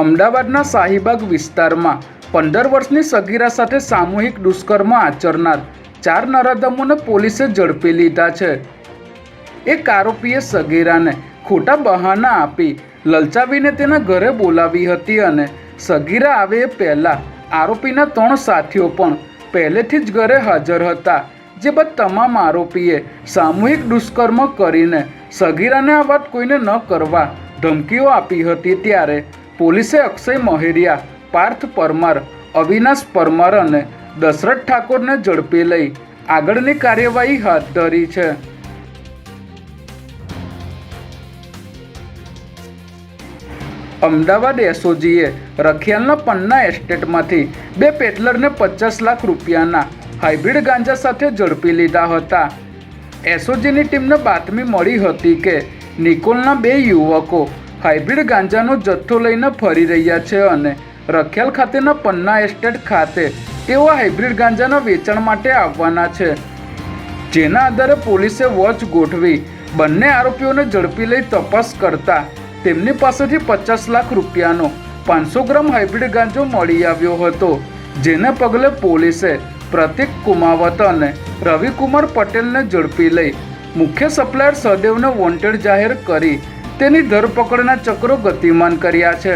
અમદાવાદના શાહીબાગ વિસ્તારમાં પંદર વર્ષની સગીરા સાથે સામૂહિક દુષ્કર્મ આચરનાર ચાર નરાધમોને પોલીસે ઝડપી લીધા છે. એક આરોપીએ સગીરાને ખોટા બહાના આપી લલચાવીને તેના ઘરે બોલાવી હતી અને સગીરા આવે એ પહેલાં આરોપીના ત્રણ સાથીઓ પણ પહેલેથી જ ઘરે હાજર હતા, જે બાદ તમામ આરોપીએ સામૂહિક દુષ્કર્મ કરીને સગીરાને આ વાત કોઈને ન કરવા ધમકીઓ આપી હતી ત્યારે પોલીસે અક્ષય મહેરિયા, પાર્થ પરમાર, અવિનાશ પરમાર અને દશરથ ઠાકોરને ઝડપી લઈ આગળની કાર્યવાહી હાથ ધરી છે. અમદાવાદ એસઓજીએ રખિયાલના પન્ના એસ્ટેટમાંથી બે પેટલરને પચાસ લાખ રૂપિયાના હાઇબ્રિડ ગાંજા સાથે ઝડપી લીધા હતા. એસઓજીની ટીમને બાતમી મળી હતી કે નિકોલના બે યુવકો હાઇબ્રિડ ગાંજાનો જથ્થો લઈને ફરી રહ્યા છે અને રખિયાલ ખાતેના પન્ના એસ્ટેટ ખાતે તેઓ હાઇબ્રિડ ગાંજાના વેચાણ માટે આવવાના છે. જેના આધારે પોલીસે વોચ ગોઠવી બંને આરોપીઓને ઝડપી લઈ તપાસ કરતા તેમની પાસેથી પચાસ લાખ રૂપિયાનો પાંચસો ગ્રામ હાઇબ્રિડ ગાંજો મળી આવ્યો હતો, જેને પગલે પોલીસે પ્રતિક કુમાવત અને રવિકુમાર પટેલને ઝડપી લઈ મુખ્ય સપ્લાયર સહદેવને વોન્ટેડ જાહેર કરી તેની ધરપકડના ચક્રો ગતિમાન કર્યા છે.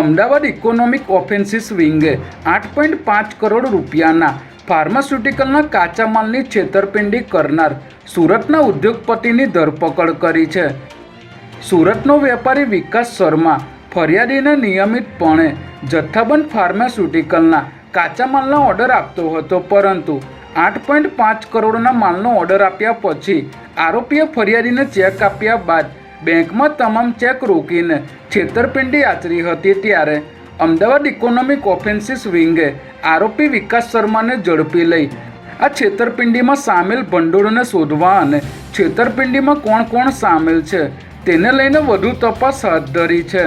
અમદાવાદ ઇકોનોમિક ઓફેન્સિસ વિંગે આઠ પોઈન્ટ પાંચ કરોડ રૂપિયાના ફાર્માસ્યુટિકલના કાચા માલની છેતરપિંડી કરનાર સુરતના ઉદ્યોગપતિની ધરપકડ કરી છે. સુરતનો વેપારી વિકાસ શર્મા ફરિયાદીને નિયમિતપણે જથ્થાબંધ ફાર્માસ્યુટિકલના કાચા માલના ઓર્ડર આપતો હતો પરંતુ આઠ પોઈન્ટ પાંચ કરોડના માલનો ઓર્ડર આપ્યા પછી આરોપીએ ફરિયાદીને ચેક આપ્યા બાદ બેંકમાં તમામ ચેક રોકીને છેતરપિંડી આચરી હતી ત્યારે અમદાવાદ ઇકોનોમિક ઓફેન્સીસ વિંગે આરોપી વિકાસ શર્માને ઝડપી લઈ આ છેતરપિંડીમાં સામેલ ભંડોળને શોધવા અને છેતરપિંડીમાં કોણ કોણ સામેલ છે તેને લઈને વધુ તપાસ હાથ ધરી છે.